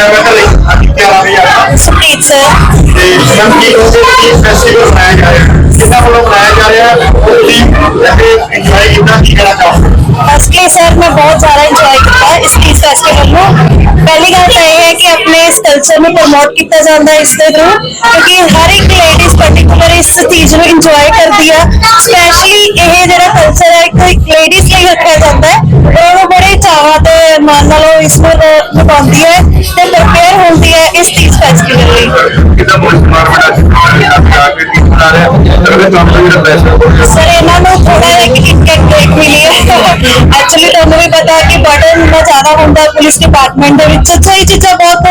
Member ਦਾ ਲਈ ਅੱਜ ਕੀ ਆ ਰਹੀ ਆ ਸੁਪਰੀਤ ਸਰ ਤੇ ਸੰਗੀਤ ਦੇ ਕੀ ਫੈਸਟੀਵਲ ਮਨਾਇਆ ਜਾ ਰਿਹਾ ਹੈ ਕਿੰਨਾ ਵੱਲੋਂ ਮਨਾਇਆ ਜਾ ਰਿਹਾ ਹੈ ਤੁਸੀਂ ਇਹ ਇੰਜੋਏ ਕਿੰਨਾ ਕੀ ਕਹਿਣਾ ਚਾਹੋਗੇ ਫਸਟਲੀ ਸਰ ਮੈਂ ਬਹੁਤ ਜ਼ਿਆਦਾ ਇੰਜੋਏ ਕੀਤਾ ਇਸ ਚੀਜ਼ ਫੈਸਟੀਵਲ ਨੂੰ ਪਹਿਲੀ ਗੱਲ ਤਾਂ ਇਹ ਹੈ ਕਿ ਆਪਣੇ ਇਸ ਕਲਚਰ ਨੂੰ ਪ੍ਰਮੋਟ ਕੀਤਾ ਜਾਂਦਾ ਹੈ ਇਸ ਦੇ ਥਰੂ ਕਿਉਂਕਿ ਹਰ ਇੱਕ ਲੇਡੀਜ਼ ਪਾਰਟਿਕੂਲਰ ਇਸ ਚੀਜ਼ ਨੂੰ ਇੰਜੋਏ ਕਰਦੀ ਆ ਸਪੈਸ਼ਲੀ ਇਹ ਜਿਹੜਾ ਕਲਚਰ ਹੈ ਇੱਕ ਲੇਡੀਜ਼ ਲਈ ਰੱਖਿਆ ਜਾਂਦਾ ਹੈ ਔਰ ਉਹ ਬੜੇ ਚਾਵਾਂ ਤੇ ਮਨ ਨਾਲ ਉਹ ਇਸ ਨੂੰ ਅਹ, ਨਿਭਾਉਂਦੀ ਹੈ ਤੇ ਪ੍ਰਪੇਅਰ ਹੁੰਦੀ ਹੈ ਇਸ ਚੀਜ਼ ਫੈਸਟੀਵਲ ਲਈ ਕਿੰਨਾ ਬਹੁਤ ਮਾਰਵੜਾ ਆ ਕੇ ਟੀਮ ਬਣਾ ਰਿਹਾ ਅਗਲੇ ਕੰਮ ਦਾ ਜਿਹੜਾ ਪੈਸਾ ਸਰ ਇਹਨਾਂ ਨੂੰ ਥੋੜਾ ਜਿਹਾ ਇੱਕ ਇੱਕ ਬ੍ਰੇਕ ਮਿਲੀ ਹੈ ਐਕਚੁਅਲੀ ਤੁਹਾਨੂੰ ਵੀ ਪਤਾ ਹੈ ਕਿ ਬਰਡਨ ਇੰਨਾ ਜ਼ਿਆਦਾ ਹੁੰਦਾ ਹੈ ਪੁਲਿਸ ਡਿਪਾਰਟਮੈਂਟ ਦੇ ਵਿੱਚ ਅੱਛਾ ਇਹ ਚੀਜ਼ਾਂ ਬਹੁਤ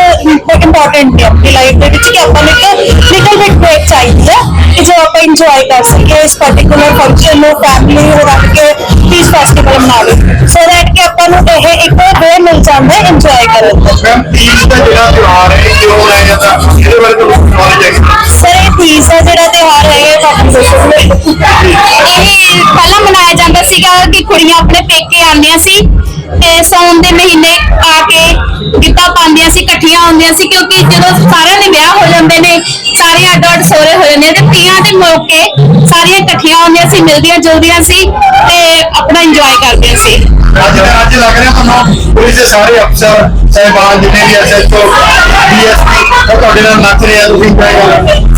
ਇੰਪੋਰਟੈਂਟ ਨੇ ਆਪਣੀ ਲਾਈਫ ਦੇ ਵਿੱਚ ਕਿ ਆਪਾਂ ਨੂੰ ਇੱਕ ਲਿਟਲ ਬਿਟ ਬ੍ਰੇਕ ਚਾਹੀਦੀ ਹੈ ਕਿ ਜੋ ਆਪਾਂ ਇੰਜੋਏ ਕਰ ਸਕੀਏ ਇਸ ਪਾਰਟਿਕੂਲਰ ਫੰਕਸ਼ਨ ਨੂੰ ਫੈਮਿਲੀ ਨੂੰ ਰੱਖ ਕੇ ਪੀਸ ਫੈਸਟੀਵਲ ਮਨਾਵੇ ਸੋ ਦੈਟ ਕਿ ਆਪਾਂ ਨੂੰ ਇਹ ਇੱਕ ਵੇ ਮਿਲ ਜਾਂਦਾ ਹੈ ਇੰਜੋਏ ਕਰਨ ਦਾ ਮੈਮ ਤੀਜ ਦਾ ਜਿਹੜਾ ਤਿਉਹਾਰ ਹੈ ਇਹ ਕਿਉਂ ਮਨਾਇਆ ਜਾਂਦਾ ਇਹਦੇ ਬਾਰੇ ਤੁਹਾਨੂੰ ਨੌਲੇਜ ਹੈ ਸਰ ਇਹ ਤੀਜ ਦਾ ਜਿਹੜਾ ਤਿਉਹਾਰ ਹੈ ਇਹ ਪਹਿਲਾਂ ਮਨਾਇਆ ਜਾਂਦਾ ਸੀਗਾ ਕਿ ਕੁੜੀਆਂ ਆਪਣੇ ਪੇਕੇ ਆਉਂਦੀਆਂ ਸੀ ਤੇ ਸੌਣ ਦੇ ਮਹੀਨੇ ਗਿੱਧਾ ਪਾਉਂਦੀਆਂ ਸੀ ਇਕੱਠੀਆਂ ਹੁੰਦੀਆਂ ਸੀ ਕਿਉਂਕਿ ਜਦੋਂ ਸਾਰਿਆਂ ਦੇ ਵਿਆਹ ਹੋ ਜਾਂਦੇ ਨੇ ਸਾਰੇ ਅੱਡ ਅੱਡ ਸੋਰੇ ਹੋ ਜਾਂਦੇ ਤੇ ਤੀਆਂ ਦੇ ਮੌਕੇ ਸਾਰੀਆਂ ਇਕੱਠੀਆਂ ਹੁੰਦੀਆਂ ਸੀ ਮਿਲਦੀਆਂ ਜੁਲਦੀਆਂ ਸੀ ਤੇ ਆਪਣਾ ਇੰਜੋਏ ਕਰਦੀਆਂ ਸੀ। ਅੱਜ ਅੱਜ ਲੱਗ ਰਿਹਾ ਤੁਹਾਨੂੰ ਪੁਲਿਸ ਦੇ ਸਾਰੇ ਅਫਸਰ ਸਹਿਬਾਨ ਜਿੰਨੇ ਵੀ ਐਸਐਚਓ ਡੀਐਸਪੀ ਉਹ ਤੁਹਾਡੇ ਨਾਲ ਨੱਚ ਰਹੇ ਆ ਤੁਸੀਂ ਰਹੇ ਹੋ?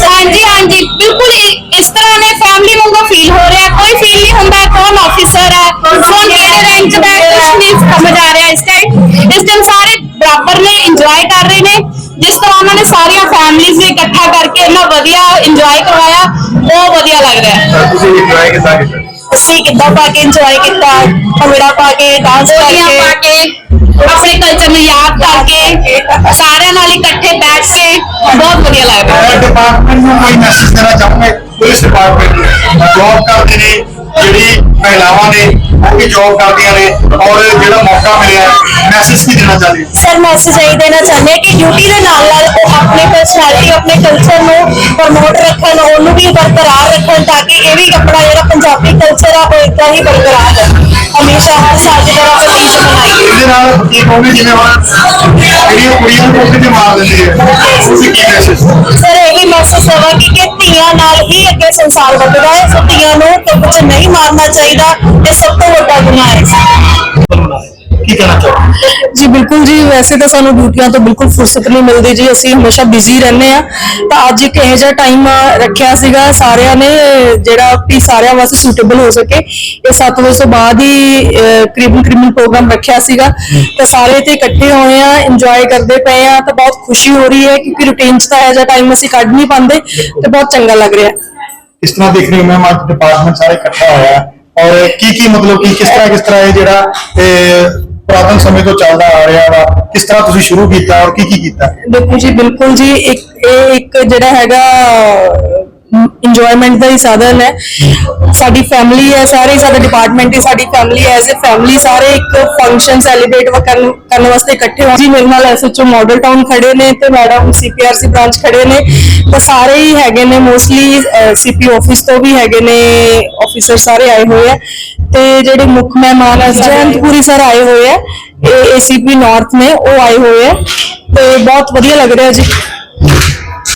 ਹਾਂਜੀ ਹਾਂਜੀ ਬਿਲਕੁਲ ਇ- ਇਸ ਤਰ੍ਹਾਂ ਨੇ ਫੈਮਿਲੀ ਵਾਂਗੂ ਫੀਲ ਹੋ ਰਿਹਾ ਕੋਈ ਫੀਲ ਨਹੀਂ ਹੁੰਦਾ ਕੌਣ ਆਫੀਸਰ ਹੈ ਕੌਣ ਕਿਹੜੇ ਰੈਂਕ ਦਾ ਬਰਾਬਰ ਨੇ ਇੰਜੋਏ ਕਰ ਰਹੇ ਨੇ। ਜਿਸ ਤਰ੍ਹਾਂ ਉਹਨਾਂ ਨੇ ਸਾਰੀਆਂ ਫੈਮਿਲੀਜ਼ ਨੂੰ ਇਕੱਠਾ ਕਰਕੇ ਇੰਨਾ ਵਧੀਆ ਇੰਜੋਏ ਕਰਵਾਇਆ ਬਹੁਤ ਵਧੀਆ ਲੱਗ ਰਿਹਾ। ਹੈ ਤੁਸੀਂ ਇੰਜੋਏ ਕਿੱਦਾਂ ਕੀਤਾ? ਅਸੀਂ ਕਿੱਦਾਂ ਪਾ ਕੇ ਇੰਜੋਏ ਕੀਤਾ? ਭੰਗੜਾ ਪਾ ਕੇ ਡਾਂਸ ਗੋਲੀਆਂ ਪਾ ਕਰਕੇ ਕੇ ਆਪਣੇ ਕਲਚਰ ਨੂੰ ਯਾਦ ਕਰਕੇ ਸਾਰਿਆਂ ਨਾਲ ਇਕੱਠੇ ਬੈਠ ਕੇ ਬਹੁਤ ਵਧੀਆ ਲੱਗ ਰਿਹਾ। ਮੈਂ ਡਿਪਾਰਟਮੈਂਟ ਨੂੰ ਕੋਈ ਮੈਸੇਜ ਦੇਣਾ ਚਾਹੁੰਗੇ ਪੁਲਿਸ ਡਿਪਾਰਟਮੈਂਟ ਨੂੰ। ਜੌਬ ਕਰਦੇ ਨੇ ਜਿਹੜੀ ਮਹਿਲਾਵਾਂ ਨੇ ਉਹ ਵੀ ਜੌਬ ਕਰਦੀਆਂ ਨੇ ਔਰ ਜਿਹੜਾ ਮੌਕਾ ਮਿਲਿਆ ਮੈਸੇਜ ਕੀ ਦੇਣਾ ਚਾਹੁੰਦੇ ਹੋ? ਸਰ ਮੈਸੇਜ ਇਹ ਦੇਣਾ ਚਾਹੁੰਦੇ ਹਾਂ ਕਿ ਡਿਊਟੀ ਦੇ ਨਾਲ ਨਾਲ ਉਹ ਆਪਣੇ ਪਰਸਨੈਲਿਟੀ ਆਪਣੇ ਕਲਚਰ ਨੂੰ ਪ੍ਰਮੋਟ ਰੱਖਣ ਉਹਨੂੰ ਵੀ ਬਰਕਰਾਰ ਰੱਖਣ ਤਾਂ ਕਿ ਇਹ ਵੀ ਆਪਣਾ ਜਿਹੜਾ ਪੰਜਾਬੀ ਕਲਚਰ ਆ ਉਹ ਇਦਾਂ ਹੀ ਬਰਕਰਾਰ ਰਹੇ। ਹਮੇਸ਼ਾ ਹਰ ਸਾਲ ਦੀ ਤਰ੍ਹਾਂ ਤੀਜ ਮਨਾਈਏ ਇਹਦੇ ਨਾਲ ਕੀ ਕਹੋਗੇ ਜਿਵੇਂ ਹੁਣ ਜਿਹੜੀਆਂ ਕੁੜੀਆਂ ਨੂੰ ਕੋਠੇ ਤੇ ਮਾਰ ਦਿੰਦੀ ਹੈ? ਤੁਸੀਂ ਕੀ ਮੈਸੇਜ ਸਰ ਇਹ ਮੈਸੇਜ ਦੇਵਾਂਗੀ ਕਿ ਧੀਆਂ ਨਾਲ ਹੀ ਅੱਗੇ ਸੰਸਾਰ ਵੱਧਦਾ ਹੈ। ਸੋ ਧੀਆਂ ਨੂੰ ਕੁਝ ਨਹੀਂ ਮਾਰਨਾ ਚਾਹੀਦਾ ਇਹ ਸਭ ਗੁਨਾਹ ਹੈ ਕੀ ਕਹਿਣਾ ਚਾਹੋਗੇ? ਜੀ ਬਿਲਕੁਲ ਜੀ ਵੈਸੇ ਤਾਂ ਸਾਨੂੰ ਡਿਊਟੀਆਂ ਤੋਂ ਬਿਲਕੁਲ ਫੁਰਸਤ ਨਹੀਂ ਮਿਲਦੀ ਜੀ ਅਸੀਂ ਹਮੇਸ਼ਾ ਬਿਜ਼ੀ ਰਹਿੰਦੇ ਆ ਤਾਂ ਅੱਜ ਇੱਕ ਇਹੋ ਜਿਹਾ ਟਾਈਮ ਰੱਖਿਆ ਸੀਗਾ ਸਾਰਿਆਂ ਨੇ ਜਿਹੜਾ ਵੀ ਸਾਰਿਆਂ ਵਾਸਤੇ ਸੂਟੇਬਲ ਹੋ ਸਕੇ ਇਹ 7 ਵਜੇ ਤੋਂ ਬਾਅਦ ਹੀ ਕਰੀਬਨ ਕਰੀਬਨ ਪ੍ਰੋਗਰਾਮ ਰੱਖਿਆ ਸੀਗਾ। ਤਾਂ ਸਾਰੇ ਤੇ ਇਕੱਠੇ ਹੋਏ ਆ ਇੰਜੋਏ ਕਰਦੇ ਪਏ ਆ ਤਾਂ ਬਹੁਤ ਖੁਸ਼ੀ ਹੋ ਰਹੀ ਹੈ ਕਿਉਂਕਿ ਰੂਟੀਨ 'ਚ ਤਾਂ ਇਹੋ ਜਿਹਾ ਟਾਈਮ ਅਸੀਂ ਕੱਢ ਨਹੀਂ ਪਾਉਂਦੇ ਤੇ ਬਹੁਤ ਚੰਗਾ ਲੱਗ ਰਿਹਾ। ਇਸ ਤਰ੍ਹਾਂ ਦੇਖ ਰਹੇ ਹੋ ਮੈਮ ਅੱਜ ਡਿਪਾਰਟਮੈਂਟ ਸਾਰੇ ਇਕੱਠਾ ਹੋਇਆ। ਔਰ ਕੀ ਕੀ ਮਤਲਬ ਕਿ ਕਿਸ ਤਰ੍ਹਾਂ ਕਿਸ ਤਰ੍ਹਾਂ ਇਹ ਜਿਹੜਾ, ਇਹ ਪੁਰਾਤਨ ਸਮੇਂ ਤੋਂ ਚੱਲਦਾ ਆ ਰਿਹਾ ਵਾ, ਕਿਸ ਤਰ੍ਹਾਂ ਤੁਸੀਂ ਸ਼ੁਰੂ ਕੀਤਾ ਔਰ ਕੀ ਕੀ ਕੀਤਾ? ਦੇਖੋ ਜੀ, ਬਿਲਕੁਲ ਜੀ, ਇੱਕ, ਇਹ ਇੱਕ ਜਿਹੜਾ ਹੈਗਾ ਇੰਜੋਇਮੈਂਟ ਦਾ ਹੀ ਸਾਧਨ ਹੈ। ਸਾਡੀ ਫੈਮਿਲੀ ਹੈ ਸਾਰੇ ਸਾਡਾ ਡਿਪਾਰਟਮੈਂਟ ਹੀ ਸਾਡੀ ਫੈਮਿਲੀ ਐਜ਼ ਅ ਫੈਮਿਲੀ ਸਾਰੇ ਇੱਕ ਫੰਕਸ਼ਨ ਸੈਲੀਬ੍ਰੇਟ ਕਰਨ ਕਰਨ ਵਾਸਤੇ ਇਕੱਠੇ ਹੋਏ। ਜੀ ਮੇਰੇ ਨਾਲ ਐਸਐਚਓ ਮਾਡਲ ਟਾਊਨ ਖੜੇ ਨੇ ਤੇ ਮੈਡਮ ਸੀਪੀਆਰਸੀ ਬ੍ਰਾਂਚ ਖੜੇ ਨੇ। ਤਾਂ ਸਾਰੇ ਹੀ ਹੈਗੇ ਨੇ ਮੋਸਟਲੀ ਸੀਪੀ ਆਫਿਸ ਤੋਂ ਵੀ ਹੈਗੇ ਨੇ ਆਫੀਸਰ ਸਾਰੇ ਆਏ ਹੋਏ ਆ। ਤੇ ਜਿਹੜੇ ਮੁੱਖ ਮਹਿਮਾਨ ਹੈ ਜੈਨਪੁਰੀ ਸਰ ਆਏ ਹੋਏ ਆ ਇਹ ਏਸੀਪੀ ਨਾਰਥ ਨੇ ਉਹ ਆਏ ਹੋਏ ਆ। ਤੇ ਬਹੁਤ ਵਧੀਆ ਲੱਗ ਰਿਹਾ ਜੀ।